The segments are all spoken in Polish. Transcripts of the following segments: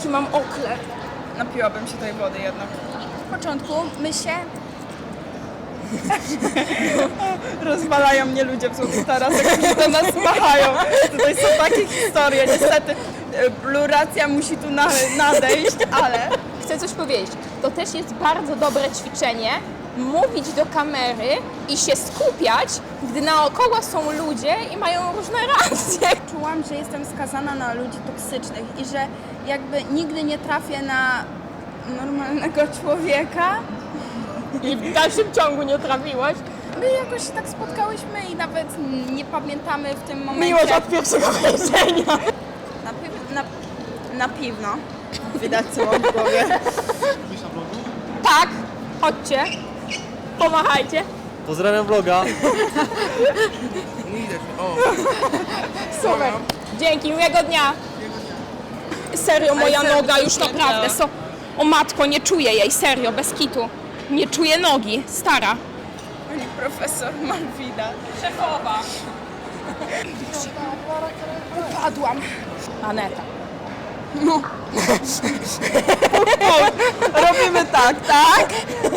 jaki mam oklep. Napiłabym się tej wody jednak. W początku my się Rozwalają mnie ludzie w złotych tarasach, którzy do nas machają. Tutaj są takie historie. Niestety e, bluracja musi tu na, nadejść, ale chcę coś powiedzieć. To też jest bardzo dobre ćwiczenie mówić do kamery i się skupiać, gdy naokoło są ludzie i mają różne reakcje. Czułam, że jestem skazana na ludzi toksycznych i że jakby nigdy nie trafię na normalnego człowieka. I w dalszym ciągu nie trafiłaś. My jakoś się tak spotkałyśmy i nawet nie pamiętamy w tym momencie. Miłość od pierwszego wejrzenia. Na, piw- na, na piwno. widać co mam w głowie. Tak, chodźcie, pomachajcie. Pozdrawiam vloga. Super. Dzięki, miłego dnia. Serio, moja serio, noga już nie naprawdę. działa. So... O matko, nie czuję jej, serio, bez kitu. Nie czuję nogi, stara. Pani profesor Malwida. Szefowa. Upadłam. Aneta. Robimy tak, tak?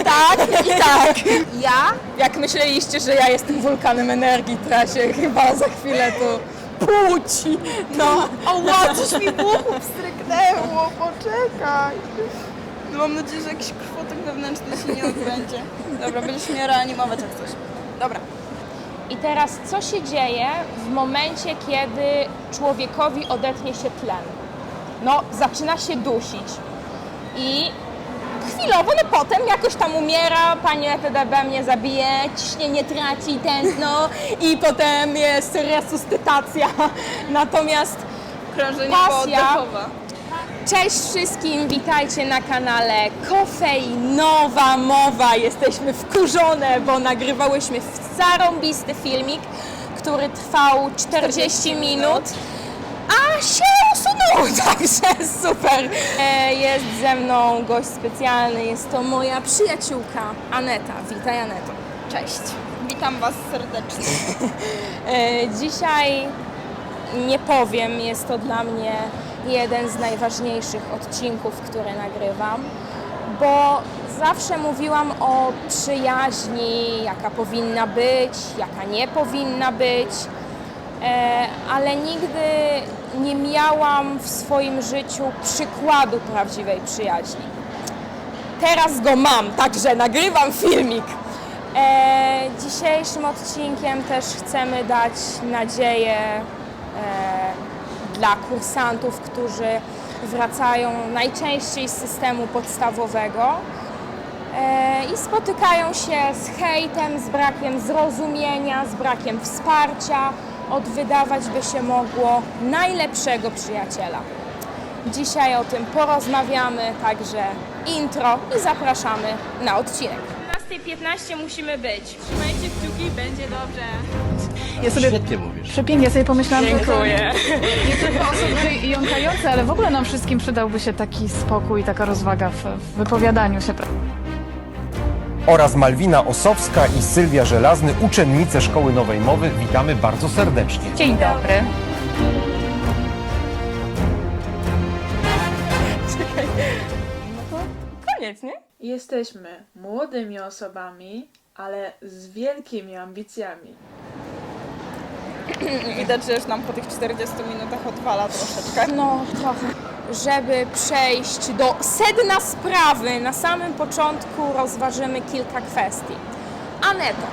Tak i tak. Ja, jak myśleliście, że ja jestem wulkanem energii, ja się chyba za chwilę tu płuci. No, O, coś mi w uchu wstryknęło, poczekaj. No mam nadzieję, że jakiś krwotok wewnętrzny się nie odbędzie. Dobra, będziesz mnie reanimować jak coś. Dobra. I teraz co się dzieje w momencie, kiedy człowiekowi odetnie się tlen? No, zaczyna się dusić. I chwilowo, no potem jakoś tam umiera, pani ETDB mnie zabije, ciśnienie traci, tętno i potem jest resuscytacja. Natomiast Krążenie Pasja. Cześć wszystkim, witajcie na kanale Kofeinowa Mowa. Jesteśmy wkurzone, bo nagrywałyśmy w zarąbisty filmik, który trwał 40 minut, a się usunął, także super. E, Jest ze mną gość specjalny, jest to moja przyjaciółka Aneta. Witaj Aneto. Cześć. Witam Was serdecznie. E, Dzisiaj nie powiem, jest to dla mnie jeden z najważniejszych odcinków, które nagrywam, bo zawsze mówiłam o przyjaźni, jaka powinna być, jaka nie powinna być, ale nigdy nie miałam w swoim życiu przykładu prawdziwej przyjaźni. Teraz go mam, także nagrywam filmik. E, dzisiejszym odcinkiem też chcemy dać nadzieję e, dla kursantów, którzy wracają najczęściej z systemu podstawowego e, i spotykają się z hejtem, z brakiem zrozumienia, z brakiem wsparcia od wydawać by się mogło najlepszego przyjaciela. Dzisiaj o tym porozmawiamy, także intro i zapraszamy na odcinek. 12.15 musimy być. Trzymajcie kciuki, będzie dobrze. Ja sobie Świetnie mówisz. przepięknie, ja sobie pomyślałam, że to Dziękuję. nie tylko osoby jąkające, ale w ogóle nam wszystkim przydałby się taki spokój, taka rozwaga w, w wypowiadaniu się. Oraz Malwina Osowska i Sylwia Żelazny, uczennice Szkoły Nowej Mowy. Witamy bardzo serdecznie. Dzień dobry. Koniec, nie? Jesteśmy młodymi osobami, ale z wielkimi ambicjami. Widać, że już nam po tych 40 minutach odwala troszeczkę. No, trochę. Żeby przejść do sedna sprawy, na samym początku rozważymy kilka kwestii. Aneta,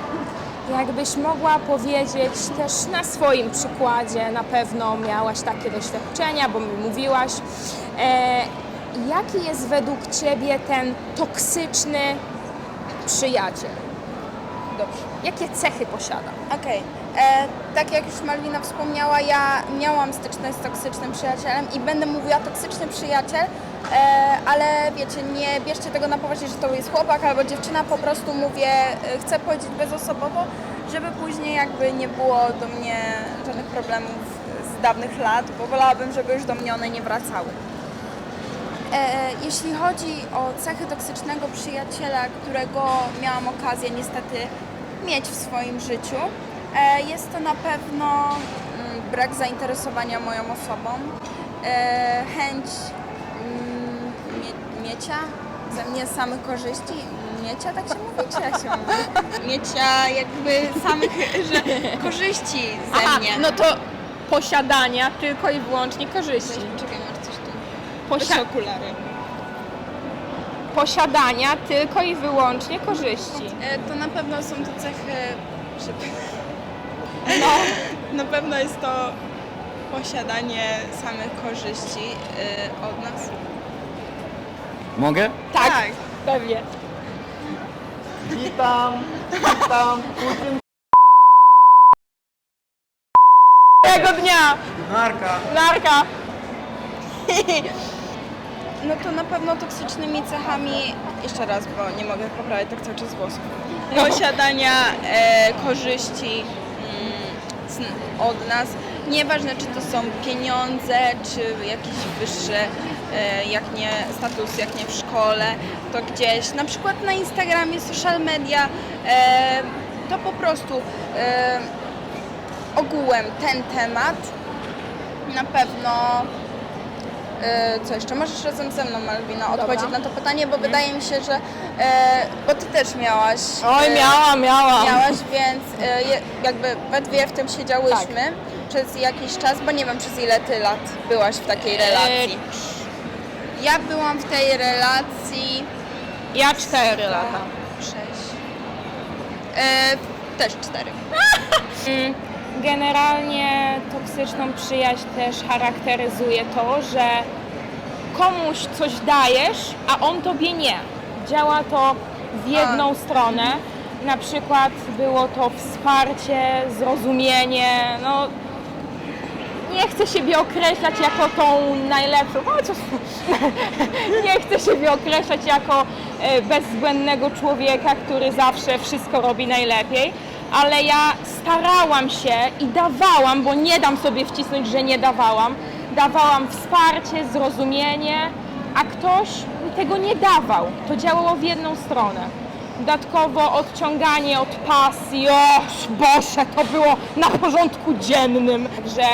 jakbyś mogła powiedzieć też na swoim przykładzie, na pewno miałaś takie doświadczenia, bo mi mówiłaś, e, jaki jest według Ciebie ten toksyczny przyjaciel? Dobrze. Jakie cechy posiada? Okej. E, Tak jak już Malwina wspomniała, ja miałam styczność z toksycznym przyjacielem i będę mówiła toksyczny przyjaciel, e, ale wiecie, nie bierzcie tego na poważnie, że to jest chłopak albo dziewczyna, po prostu mówię, e, chcę powiedzieć bezosobowo, żeby później jakby nie było do mnie żadnych problemów z dawnych lat, bo wolałabym, żeby już do mnie one nie wracały. E, jeśli chodzi o cechy toksycznego przyjaciela, którego miałam okazję niestety mieć w swoim życiu, e, jest to na pewno mm, brak zainteresowania moją osobą, e, chęć mm, miecia, ze mnie samych korzyści. Miecia tak się mówi, czy jak się mówi? Miecia jakby samych że korzyści ze Aha, mnie. no to posiadania tylko i wyłącznie korzyści. Czekaj, masz coś tu. Posia- okulary. posiadania tylko i wyłącznie korzyści. E, To na pewno są to cechy. No. Na pewno jest to posiadanie samych korzyści y, od nas. Mogę? Tak, pewnie. Witam, witam, Putin. Tego dnia! Narka. Narka! No to na pewno toksycznymi cechami, jeszcze raz, bo nie mogę poprawiać tak cały czas włosów, posiadania e, korzyści od nas. Nieważne, czy to są pieniądze, czy jakieś wyższe, e, jak nie status, jak nie w szkole, to gdzieś, na przykład na Instagramie, social media, e, to po prostu e, ogółem ten temat na pewno Co jeszcze? Możesz razem ze mną, Malwina, odpowiedzieć na to pytanie, bo wydaje mi się, że. E, bo ty też miałaś. Oj, e, miałam, miałam. Miałaś, więc e, je, jakby we dwie w tym siedziałyśmy przez jakiś czas, bo nie wiem przez ile ty lat byłaś w takiej relacji. Ja byłam w tej relacji Ja cztery lata. sześć. E, też cztery. Generalnie toksyczną przyjaźń też charakteryzuje to, że komuś coś dajesz, a on tobie nie. Działa to w jedną stronę. Na przykład było to wsparcie, zrozumienie, no nie chcę siebie określać jako tą najlepszą, chociaż nie chcę siebie określać jako e, bezwzględnego człowieka, który zawsze wszystko robi najlepiej, ale ja starałam się i dawałam, bo nie dam sobie wcisnąć, że nie dawałam, dawałam wsparcie, zrozumienie, a ktoś tego nie dawał. To działało w jedną stronę. Dodatkowo odciąganie od pasji, o Boże, to było na porządku dziennym. Że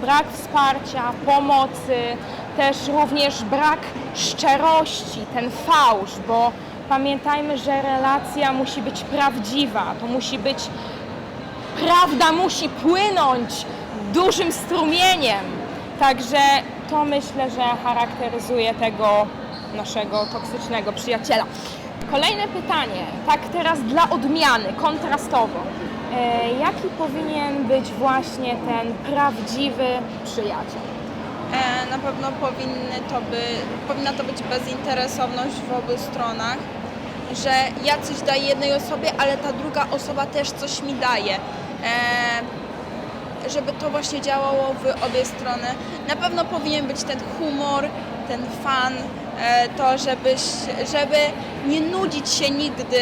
brak wsparcia, pomocy, też również brak szczerości, ten fałsz, bo pamiętajmy, że relacja musi być prawdziwa, to musi być prawda musi płynąć dużym strumieniem. Także to myślę, że charakteryzuje tego naszego toksycznego przyjaciela. Kolejne pytanie, tak teraz dla odmiany, kontrastowo. E, jaki powinien być właśnie ten prawdziwy przyjaciel? E, na pewno powinny to by, powinna to być bezinteresowność w obu stronach, że ja coś daję jednej osobie, ale ta druga osoba też coś mi daje. E, żeby to właśnie działało w obie strony. Na pewno powinien być ten humor, ten fan, e, to żebyś, żeby nie nudzić się nigdy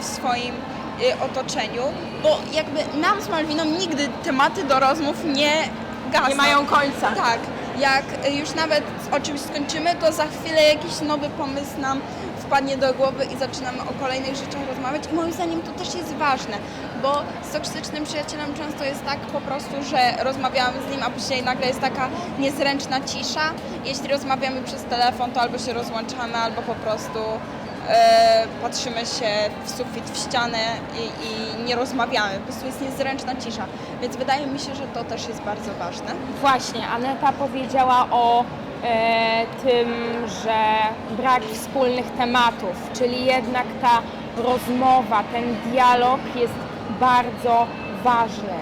w swoim otoczeniu, bo jakby nam z Malwiną nigdy tematy do rozmów nie gasną. Nie mają końca. Tak, jak już nawet o czymś skończymy, to za chwilę jakiś nowy pomysł nam wpadnie do głowy i zaczynamy o kolejnych rzeczach rozmawiać. I moim zdaniem to też jest ważne, bo z toksycznym przyjacielem często jest tak po prostu, że rozmawiamy z nim, a później nagle jest taka niezręczna cisza. Jeśli rozmawiamy przez telefon, to albo się rozłączamy, albo po prostu patrzymy się w sufit, w ścianę i, i nie rozmawiamy. Po prostu jest niezręczna cisza. Więc wydaje mi się, że to też jest bardzo ważne. Właśnie, Aneta powiedziała o e, tym, że brak wspólnych tematów, czyli jednak ta rozmowa, ten dialog jest bardzo ważny.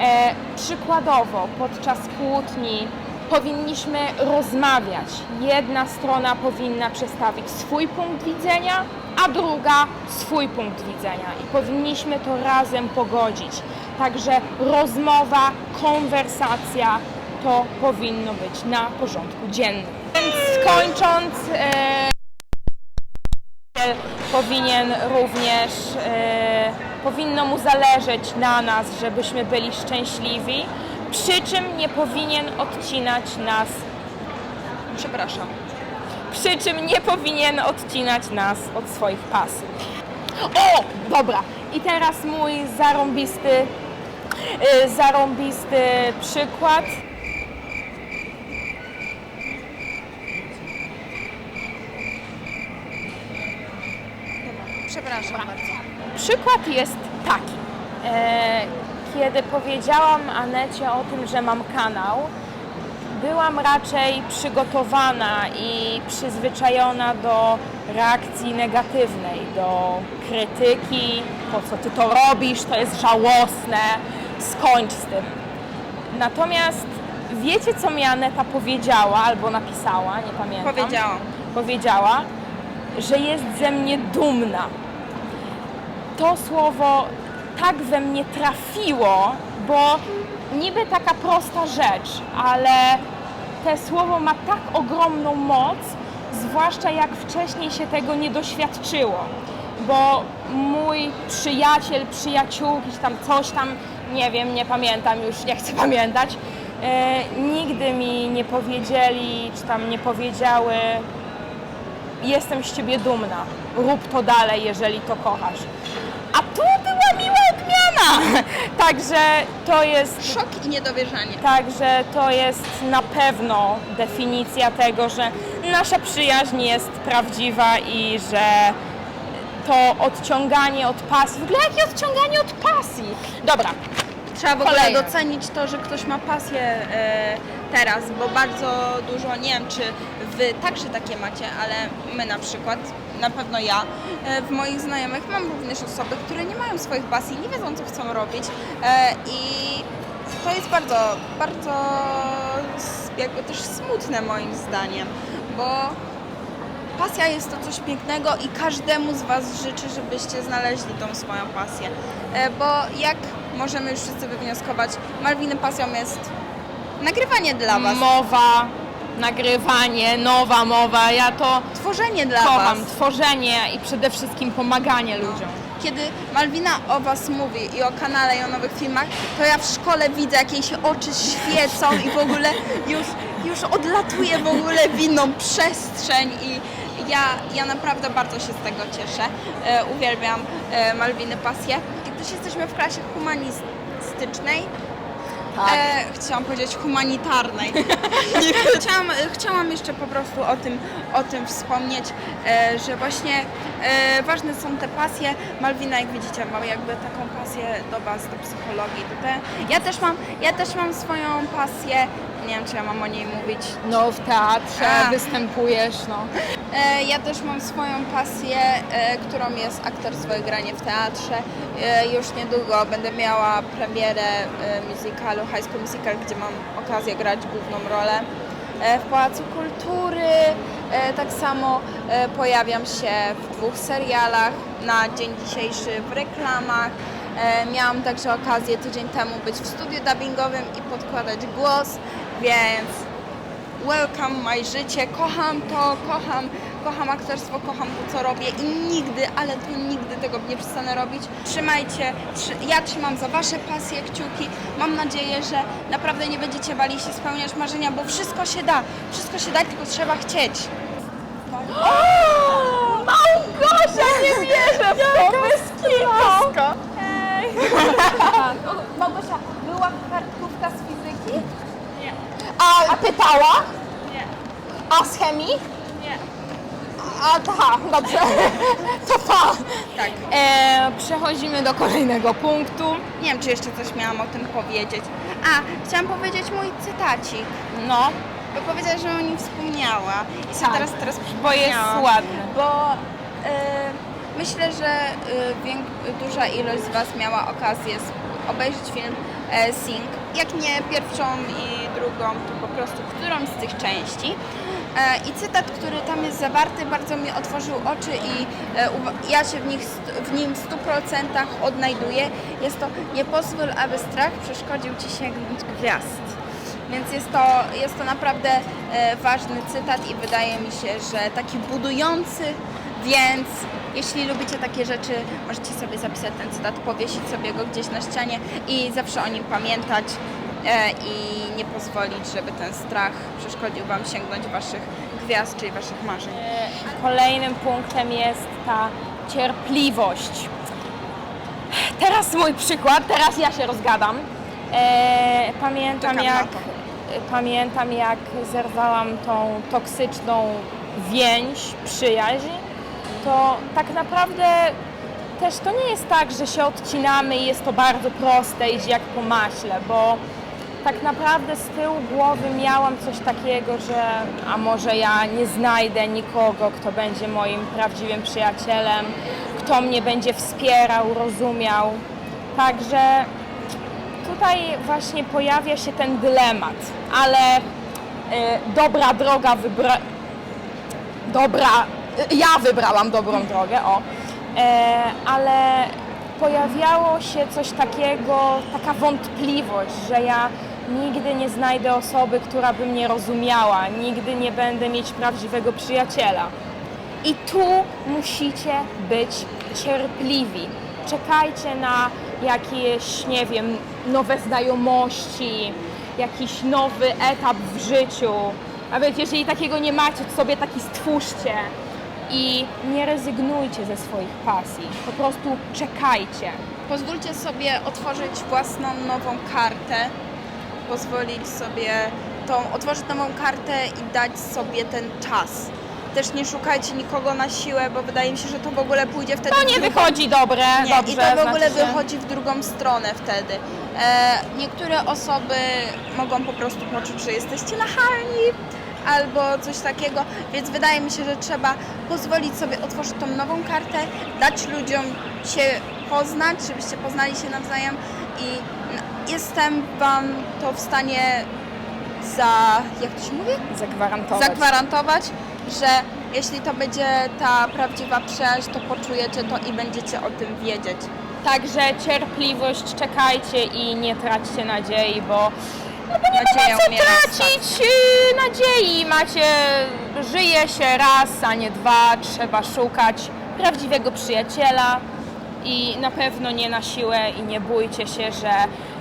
E, przykładowo, podczas kłótni powinniśmy rozmawiać. Jedna strona powinna przedstawić swój punkt widzenia, a druga swój punkt widzenia i powinniśmy to razem pogodzić. Także rozmowa, konwersacja to powinno być na porządku dziennym. Więc kończąc, e, powinien również, e, powinno mu zależeć na nas, żebyśmy byli szczęśliwi, przy czym nie powinien odcinać nas, Przepraszam. przy czym nie powinien odcinać nas od swoich pasji. O, dobra. I teraz mój zarąbisty, y, zarąbisty przykład. Przepraszam bardzo. Przykład jest taki. E, kiedy powiedziałam Anecie o tym, że mam kanał, byłam raczej przygotowana i przyzwyczajona do reakcji negatywnej, do krytyki, po co ty to robisz, to jest żałosne, skończ z tym. Natomiast wiecie, co mi Aneta powiedziała albo napisała, nie pamiętam. Powiedziałam. Powiedziała, że jest ze mnie dumna to słowo tak we mnie trafiło, bo niby taka prosta rzecz, ale te słowo ma tak ogromną moc, zwłaszcza jak wcześniej się tego nie doświadczyło. Bo mój przyjaciel, przyjaciółki, tam coś tam, nie wiem, nie pamiętam już, nie chcę pamiętać, e, nigdy mi nie powiedzieli, czy tam nie powiedziały, jestem z ciebie dumna, rób to dalej, jeżeli to kochasz. A tu była miła odmiana. Także to jest, Szok i niedowierzanie. także to jest na pewno definicja tego, że nasza przyjaźń jest prawdziwa i że to odciąganie od pasji. W ogóle jakie odciąganie od pasji? Dobra, Trzeba w ogóle Kolejne. docenić to, że ktoś ma pasję e, teraz, bo bardzo dużo, nie wiem czy wy także takie macie, ale my na przykład, na pewno ja, e, w moich znajomych mam również osoby, które nie mają swoich pasji, nie wiedzą co chcą robić. E, i to jest bardzo, bardzo jakby też smutne moim zdaniem, bo Pasja jest to coś pięknego i każdemu z Was życzę, żebyście znaleźli tą swoją pasję. E, Bo jak możemy już wszyscy wywnioskować, Malwiny pasją jest nagrywanie dla Was, mowa, nagrywanie, nowa mowa. Ja to tworzenie dla kocham, Was. tworzenie i przede wszystkim pomaganie ludziom. Kiedy Malwina o Was mówi i o kanale i o nowych filmach, to ja w szkole widzę, jak jej się oczy świecą i w ogóle już, już odlatuje w ogóle w inną przestrzeń i ja, ja naprawdę bardzo się z tego cieszę. E, uwielbiam e, Malwiny pasję. I też jesteśmy w klasie humanistycznej. E, chciałam powiedzieć humanitarnej. chciałam, chciałam jeszcze po prostu o tym, o tym wspomnieć, e, że właśnie e, ważne są te pasje. Malwina, jak widzicie, ma jakby taką pasję do Was, do psychologii. Do te... ja, też mam, ja też mam swoją pasję, nie wiem czy ja mam o niej mówić, No w teatrze A. występujesz, no. E, Ja też mam swoją pasję, e, którą jest aktorstwo i granie w teatrze. E, Już niedługo będę miała premierę e, musicalu High School Musical, gdzie mam okazję grać główną rolę. E, W Pałacu Kultury e, tak samo e, pojawiam się w dwóch serialach, na dzień dzisiejszy w reklamach. E, Miałam także okazję tydzień temu być w studiu dubbingowym i podkładać głos, więc welcome my życie, kocham to, kocham, kocham aktorstwo, kocham to co robię i nigdy, ale to nigdy tego nie przestanę robić. Trzymajcie, trzy, ja trzymam za Wasze pasje kciuki. Mam nadzieję, że naprawdę nie będziecie bali się spełniać marzenia, bo wszystko się da, wszystko się da, tylko trzeba chcieć. Małgosia, nie wierzę w to, bez. Małgosia, była fizyki? A, pytała? Nie. A z chemii? Nie. A, aha, dobrze. To pa. Tak. E, przechodzimy do kolejnego punktu. Nie wiem, czy jeszcze coś miałam o tym powiedzieć. A, chciałam powiedzieć mój cytacik, No, bo powiedziała, że o nim wspomniała i sobie Tak, teraz, teraz bo jest przypomniałam. ładny. bo e, myślę, że e, duża ilość z Was miała okazję s- obejrzeć film Sing. Jak nie pierwszą i drugą, to po prostu którąś z tych części. E, I cytat, który tam jest zawarty, bardzo mi otworzył oczy i e, ja się w, nich, w nim w 100% odnajduję. Jest to nie pozwól, aby strach przeszkodził Ci sięgnąć gwiazd. Więc jest to, jest to naprawdę e, ważny cytat i wydaje mi się, że taki budujący, więc jeśli lubicie takie rzeczy, możecie sobie zapisać ten cytat, powiesić sobie go gdzieś na ścianie i zawsze o nim pamiętać e, i nie pozwolić, żeby ten strach przeszkodził Wam sięgnąć Waszych gwiazd, czyli Waszych marzeń. Kolejnym punktem jest ta cierpliwość. Teraz mój przykład, teraz ja się rozgadam. E, pamiętam jak, pamiętam jak zerwałam tą toksyczną więź, przyjaźń, to tak naprawdę też to nie jest tak, że się odcinamy i jest to bardzo proste, idzie jak po maśle, bo tak naprawdę z tyłu głowy miałam coś takiego, że a może ja nie znajdę nikogo, kto będzie moim prawdziwym przyjacielem, kto mnie będzie wspierał, rozumiał. Także tutaj właśnie pojawia się ten dylemat, ale y, dobra droga wybra... Dobra, ja wybrałam dobrą drogę, o, e, ale pojawiało się coś takiego, taka wątpliwość, że ja nigdy nie znajdę osoby, która by mnie rozumiała, nigdy nie będę mieć prawdziwego przyjaciela. I tu musicie być cierpliwi. Czekajcie na jakieś, nie wiem, nowe znajomości, jakiś nowy etap w życiu. Nawet jeżeli takiego nie macie, to sobie taki stwórzcie. I nie rezygnujcie ze swoich pasji. Po prostu czekajcie. Pozwólcie sobie otworzyć własną nową kartę, pozwolić sobie tą, otworzyć nową kartę i dać sobie ten czas. Też nie szukajcie nikogo na siłę, bo wydaje mi się, że to w ogóle pójdzie wtedy To w nie drugą wychodzi dobre, Nie, dobrze. i to w ogóle znaczy się- wychodzi w drugą stronę wtedy. E, niektóre osoby mogą po prostu poczuć, że jesteście nachalni albo coś takiego, więc wydaje mi się, że trzeba pozwolić sobie otworzyć tą nową kartę, dać ludziom się poznać, żebyście poznali się nawzajem i jestem Wam to w stanie za, jak to się mówi? Zagwarantować. zagwarantować, że jeśli to będzie ta prawdziwa przyjaźń, to poczujecie to i będziecie o tym wiedzieć. Także cierpliwość, czekajcie i nie traćcie nadziei, bo Nadzieja co umiera tracić yy, nadziei. Macie, żyje się raz, a nie dwa, trzeba szukać prawdziwego przyjaciela. I na pewno nie na siłę i nie bójcie się, że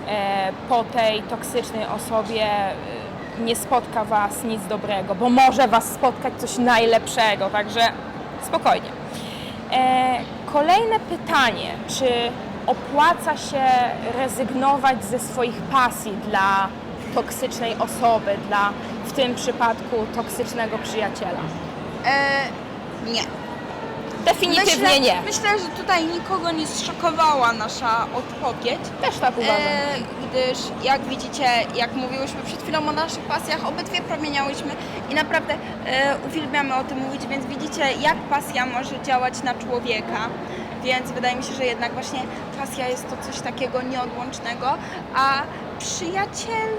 e, po tej toksycznej osobie e, nie spotka Was nic dobrego, bo może Was spotkać coś najlepszego, także spokojnie. E, kolejne pytanie, czy opłaca się rezygnować ze swoich pasji dla toksycznej osoby, dla w tym przypadku toksycznego przyjaciela? E, nie. Definitywnie myślę, nie. Myślę, że tutaj nikogo nie zszokowała nasza odpowiedź. Też tak uważam. E, gdyż jak widzicie, jak mówiłyśmy przed chwilą o naszych pasjach, obydwie promieniałyśmy i naprawdę e, uwielbiamy o tym mówić, więc widzicie, jak pasja może działać na człowieka. Więc wydaje mi się, że jednak właśnie pasja jest to coś takiego nieodłącznego, a przyjaciel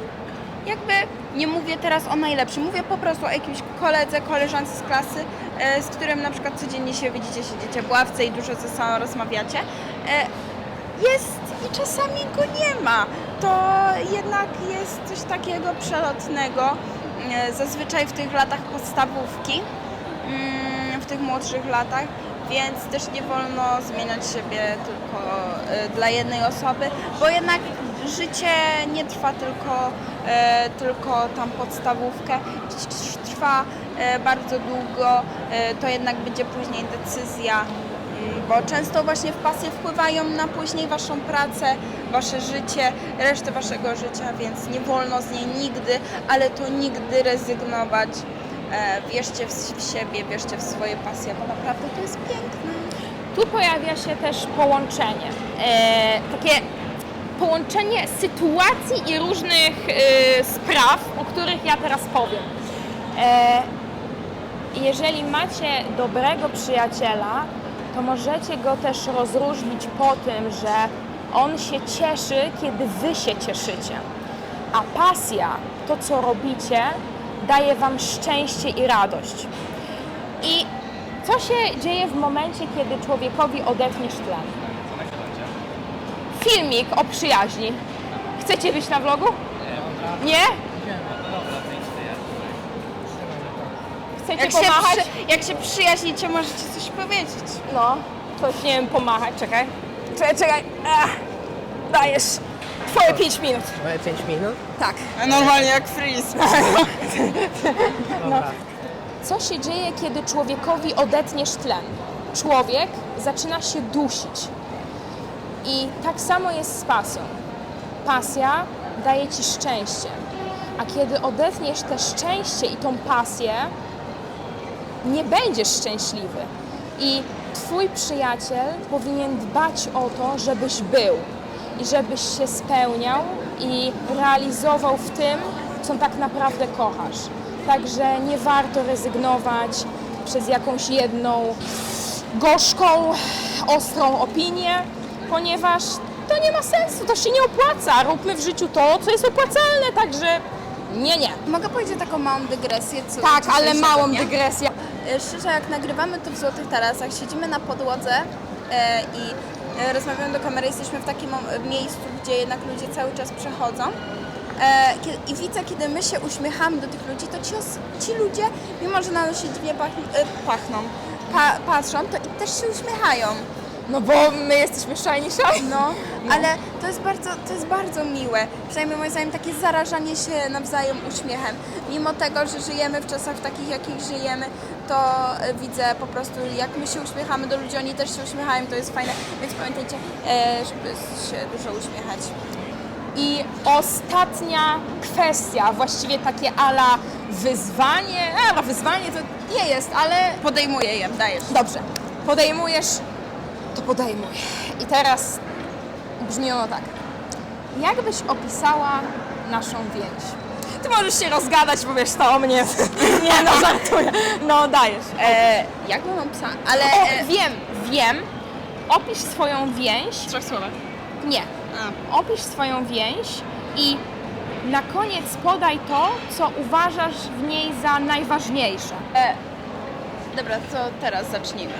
jakby nie mówię teraz o najlepszym, mówię po prostu o jakimś koledze, koleżance z klasy, e, z którym na przykład codziennie się widzicie, siedzicie w ławce i dużo ze sobą rozmawiacie. E, Jest i czasami go nie ma. To jednak jest coś takiego przelotnego. E, Zazwyczaj w tych latach podstawówki, mm, w tych młodszych latach, więc też nie wolno zmieniać siebie tylko dla jednej osoby, bo jednak życie nie trwa tylko, tylko tam podstawówkę, trwa e, bardzo długo, e, to jednak będzie później decyzja, bo często właśnie w pasje wpływają na później waszą pracę, wasze życie, resztę waszego życia, więc nie wolno z niej nigdy, ale to nigdy rezygnować. E, Wierzcie w siebie, wierzcie w swoje pasje, bo naprawdę to jest piękne. Tu pojawia się też połączenie. E, takie połączenie sytuacji i różnych e, spraw, o których ja teraz powiem. E, jeżeli macie dobrego przyjaciela, to możecie go też rozróżnić po tym, że on się cieszy, kiedy wy się cieszycie. A pasja, to co robicie, daje wam szczęście i radość. I co się dzieje w momencie, kiedy człowiekowi odetniesz tlen? Filmik o przyjaźni. Chcecie być na vlogu? Nie? Chcecie Jak się, pomachać? przy, jak się przyjaźnicie, możecie coś powiedzieć. No, coś nie wiem, pomachać, czekaj. Czekaj, czekaj. Ach, dajesz twoje 5 minut. Moje 5 minut? Tak. Normalnie jak freeze. Co się dzieje, kiedy człowiekowi odetniesz tlen? Człowiek zaczyna się dusić. I tak samo jest z pasją. Pasja daje ci szczęście. A kiedy odetniesz te szczęście i tą pasję, nie będziesz szczęśliwy. I Twój przyjaciel powinien dbać o to, żebyś był i żebyś się spełniał i realizował w tym, co tak naprawdę kochasz. Także nie warto rezygnować przez jakąś jedną gorzką, ostrą opinię, ponieważ to nie ma sensu, to się nie opłaca. Róbmy w życiu to, co jest opłacalne, także nie, nie. Mogę powiedzieć taką małą dygresję? Co Tak, ale dzisiejszego małą dnia? dygresję. E, Szczerze, jak nagrywamy to w Złotych Tarasach, siedzimy na podłodze e, i e, rozmawiamy do kamery, jesteśmy w takim miejscu, gdzie jednak ludzie cały czas przechodzą. E, I widzę, kiedy my się uśmiechamy do tych ludzi, to ci, ci ludzie, mimo że na nas się dziwnie pach, e, pachną, pa, patrzą, to i też się uśmiechają. No bo my jesteśmy shiny shiny. No, ale to jest bardzo, to jest bardzo miłe. Przynajmniej moim zdaniem takie zarażanie się nawzajem uśmiechem. Mimo tego, że żyjemy w czasach takich, jakich żyjemy, to e, widzę po prostu, jak my się uśmiechamy do ludzi, oni też się uśmiechają, to jest fajne. Więc pamiętajcie, e, żeby się dużo uśmiechać. I ostatnia kwestia, właściwie takie ala wyzwanie, ala wyzwanie to nie jest, ale Podejmuję je, dajesz. dobrze, podejmujesz, to podejmuj. I teraz brzmi ono tak. Jak byś opisała naszą więź? Ty możesz się rozgadać, bo wiesz to o mnie. Nie, no żartuję. No dajesz. E, jak bym opisała? Ale e, wiem, wiem. Opisz swoją więź. w trzech słowach. Nie. Opisz swoją więź i na koniec podaj to, co uważasz w niej za najważniejsze. E, dobra, to teraz zacznijmy.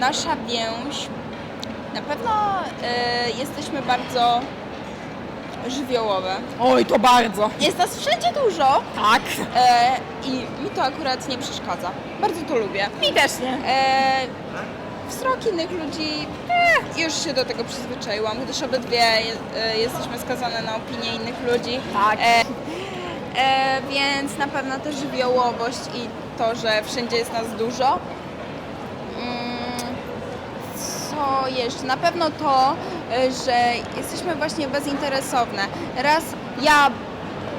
Nasza więź, na pewno e, jesteśmy bardzo żywiołowe. Oj, to bardzo. Jest nas wszędzie dużo Tak. e, i mi to akurat nie przeszkadza. Bardzo to lubię. Mi też nie. E, wzrok innych ludzi, e, już się do tego przyzwyczaiłam, gdyż obydwie e, jesteśmy skazane na opinię innych ludzi. Tak. E, e, więc na pewno też żywiołowość i to, że wszędzie jest nas dużo. Mm, Co jeszcze? Na pewno to, e, że jesteśmy właśnie bezinteresowne. Raz ja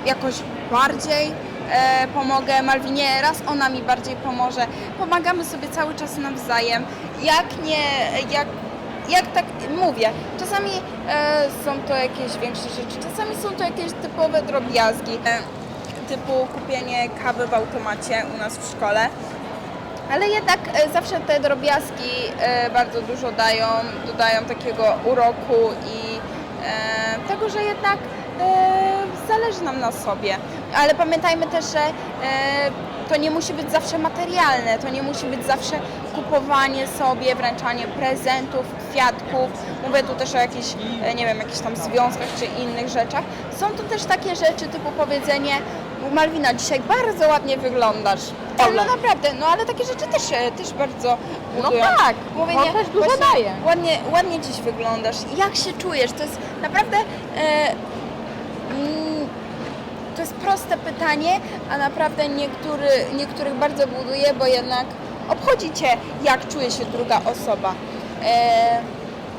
jakoś bardziej e, pomogę Malwinie, raz ona mi bardziej pomoże. Pomagamy sobie cały czas nawzajem. Jak nie, jak, jak tak mówię, czasami e, są to jakieś większe rzeczy, czasami są to jakieś typowe drobiazgi, e, typu kupienie kawy w automacie u nas w szkole. Ale jednak e, zawsze te drobiazgi e, bardzo dużo dają, dodają takiego uroku i e, tego, że jednak zależy nam na sobie. Ale pamiętajmy też, że to nie musi być zawsze materialne, to nie musi być zawsze kupowanie sobie, wręczanie prezentów, kwiatków. Mówię tu też o jakichś, nie wiem, jakichś tam związkach czy innych rzeczach. Są to też takie rzeczy typu powiedzenie Malwina, dzisiaj bardzo ładnie wyglądasz. Ale no naprawdę, no ale takie rzeczy też, też bardzo budują. tak, Mówienie, to też dużo daje. Ładnie, ładnie dziś wyglądasz. Jak się czujesz? To jest naprawdę... E, mm, to jest proste pytanie, a naprawdę niektóry, niektórych bardzo buduje, bo jednak obchodzi Cię, jak czuje się druga osoba. E,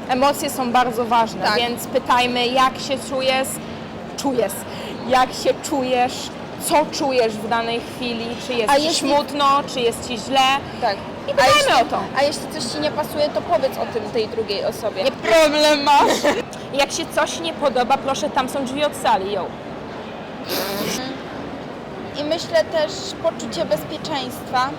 Emocje są bardzo ważne, Tak. więc pytajmy, jak się czujesz, czujesz, jak się czujesz, co czujesz w danej chwili, czy jest A ci jeśli- smutno, czy jest ci źle. tak. I pytajmy jeśli, o to. A jeśli coś Ci nie pasuje, to powiedz o tym tej drugiej osobie. Nie problem masz. Jak się coś nie podoba, proszę, tam są drzwi od sali, ją. I myślę też poczucie bezpieczeństwa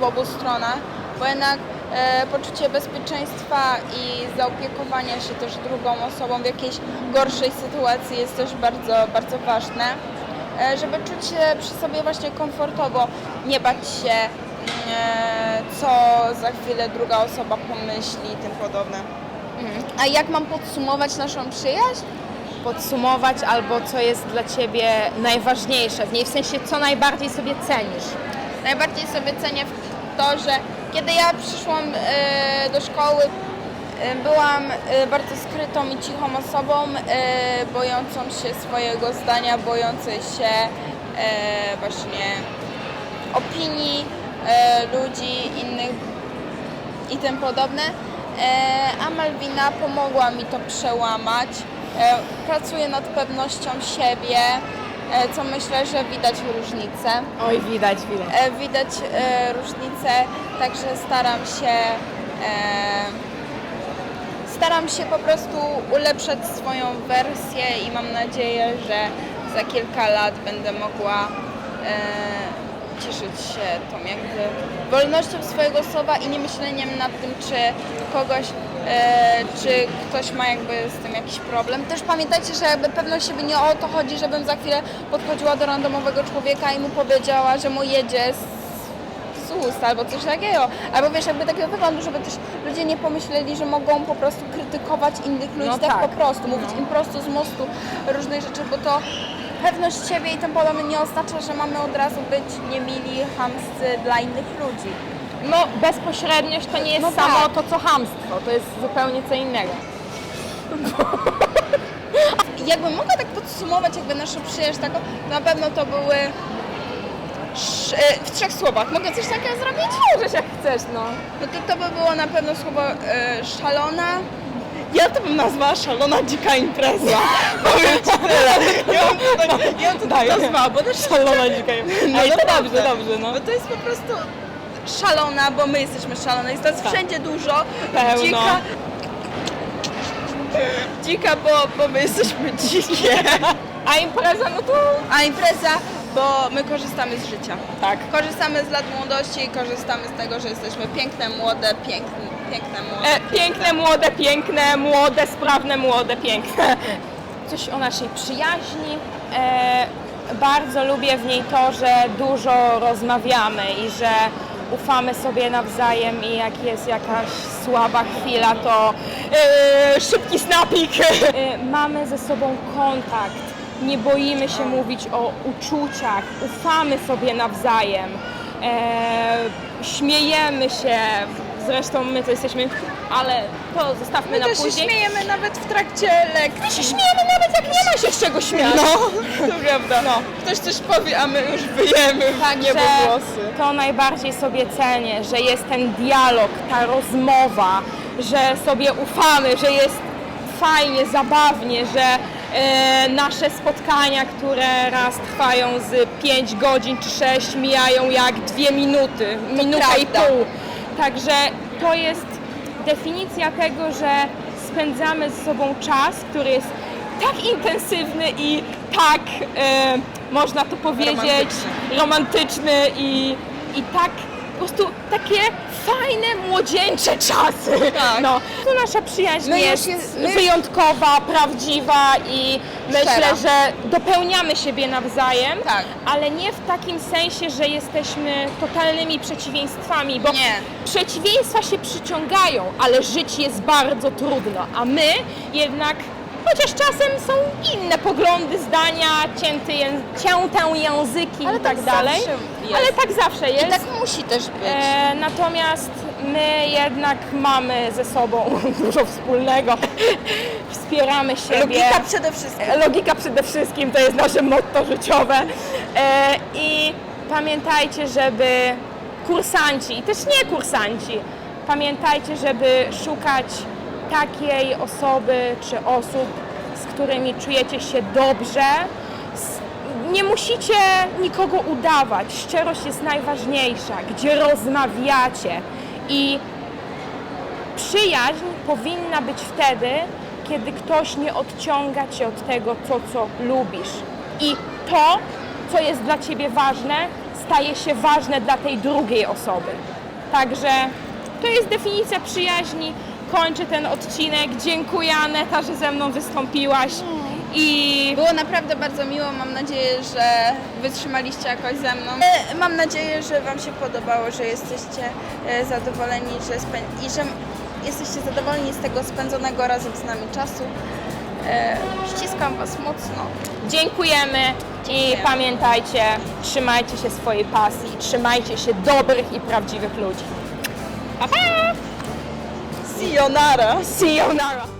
w obu stronach, bo jednak e, poczucie bezpieczeństwa i zaopiekowania się też drugą osobą w jakiejś gorszej sytuacji jest też bardzo, bardzo ważne, żeby czuć się przy sobie właśnie komfortowo, nie bać się, mm, e, co za chwilę druga osoba pomyśli i tym podobne. A jak mam podsumować naszą przyjaźń? Podsumować albo co jest dla Ciebie najważniejsze w niej, w sensie co najbardziej sobie cenisz. Najbardziej sobie cenię to, że kiedy ja przyszłam e, do szkoły, e, byłam e, bardzo skrytą i cichą osobą, e, bojącą się swojego zdania, bojącej się e, właśnie opinii e, ludzi innych i tym podobne. E, a Malwina pomogła mi to przełamać. E, pracuję nad pewnością siebie e, co myślę, że widać różnicę. Oj, widać, widać. E, Widać e, różnicę, także staram się e, staram się po prostu ulepszać swoją wersję i mam nadzieję, że za kilka lat będę mogła e, cieszyć się tą jakby wolnością swojego słowa i nie myśleniem nad tym, czy kogoś, e, czy ktoś ma jakby z tym jakiś problem. Też pamiętajcie, że jakby pewność siebie nie o to chodzi, żebym za chwilę podchodziła do randomowego człowieka i mu powiedziała, że mu jedzie z ust albo coś takiego. Albo wiesz, jakby takiego wyglądu, żeby też ludzie nie pomyśleli, że mogą po prostu krytykować innych ludzi No tak, tak. po prostu, mówić im prosto z mostu różnych rzeczy, bo to pewność siebie i tym podobne nie oznacza, że mamy od razu być niemili, chamscy dla innych ludzi. No, bezpośredniość to nie jest No samo tak. to, co hamstwo. To jest zupełnie co innego. Jakby mogła tak podsumować jakby naszą przyjaźń taką, to na pewno to były sz- e, w trzech słowach. Mogę coś takiego zrobić? Możesz jak chcesz, no. No to to by było na pewno słowo e, szalona. Ja to bym nazwała szalona dzika impreza. Powiem ci tyle. Ja bym to, ja tak nazwała, bo też Szalona dzisiaj. No Ej, to naprawdę. dobrze, dobrze, no. Bo to jest po prostu szalona, bo my jesteśmy szalone. Jest nas wszędzie dużo. Pełno. Dzika. Dzika, bo, bo my jesteśmy dzikie. A impreza, no to A impreza, bo my korzystamy z życia. tak. Korzystamy z lat młodości i korzystamy z tego, że jesteśmy piękne, młode, piękne, piękne, młode. E, piękne, młode, piękne, młode, sprawne, młode, piękne. Coś o naszej przyjaźni. E, bardzo lubię w niej to, że dużo rozmawiamy i że ufamy sobie nawzajem i jak jest jakaś słaba chwila, to e, szybki snapik. E, mamy ze sobą kontakt. Nie boimy się mówić o uczuciach, ufamy sobie nawzajem, e, śmiejemy się, zresztą my to jesteśmy, ale to zostawmy My na też się później. śmiejemy nawet w trakcie lekcji. My się śmiejemy nawet jak nie ma się z czego śmiać. No, to prawda. No. Ktoś coś powie, a my już wyjemy w Także niebogłosy. to najbardziej sobie cenię, że jest ten dialog, ta rozmowa, że sobie ufamy, że jest fajnie, zabawnie, że nasze spotkania, które raz trwają z 5 godzin czy 6, mijają jak 2 minuty, minuta i prawda. pół. Także to jest definicja tego, że spędzamy z sobą czas, który jest tak intensywny i tak, e, można to powiedzieć, Romantyczny. romantyczny i, i tak po prostu takie fajne, młodzieńcze czasy. Tak. No, to nasza przyjaźń My już jest, jest- my wyjątkowa, prawdziwa i myślę, że dopełniamy siebie nawzajem, Tak. ale nie w takim sensie, że jesteśmy totalnymi przeciwieństwami, bo Nie. przeciwieństwa się przyciągają, ale żyć jest bardzo trudno, a my jednak Chociaż czasem są inne poglądy, zdania, cięte, ję- cięte języki Ale i tak, tak dalej. zawsze jest. Ale tak zawsze jest. I tak musi też być. E, natomiast my jednak mamy ze sobą dużo wspólnego. Wspieramy siebie. Logika przede wszystkim. Logika przede wszystkim to jest nasze motto życiowe. E, I pamiętajcie, żeby kursanci, i też nie kursanci, pamiętajcie, żeby szukać takiej osoby czy osób, z którymi czujecie się dobrze. Nie musicie nikogo udawać. Szczerość jest najważniejsza, gdzie rozmawiacie i Przyjaźń powinna być wtedy, kiedy ktoś nie odciąga cię od tego, to co lubisz. I to, co jest dla ciebie ważne, staje się ważne dla tej drugiej osoby. Także to jest definicja przyjaźni. Kończę ten odcinek. Dziękuję Aneta, że ze mną wystąpiłaś. I Było naprawdę bardzo miło, mam nadzieję, że wytrzymaliście jakoś ze mną. E, Mam nadzieję, że Wam się podobało, że jesteście e, zadowoleni że i że jesteście zadowoleni z tego spędzonego razem z nami czasu. E, Ściskam Was mocno. dziękujemy. I Dziękujemy. pamiętajcie, trzymajcie się swojej pasji, trzymajcie się dobrych i prawdziwych ludzi. Pa, pa! Sayonara! See you, Nara!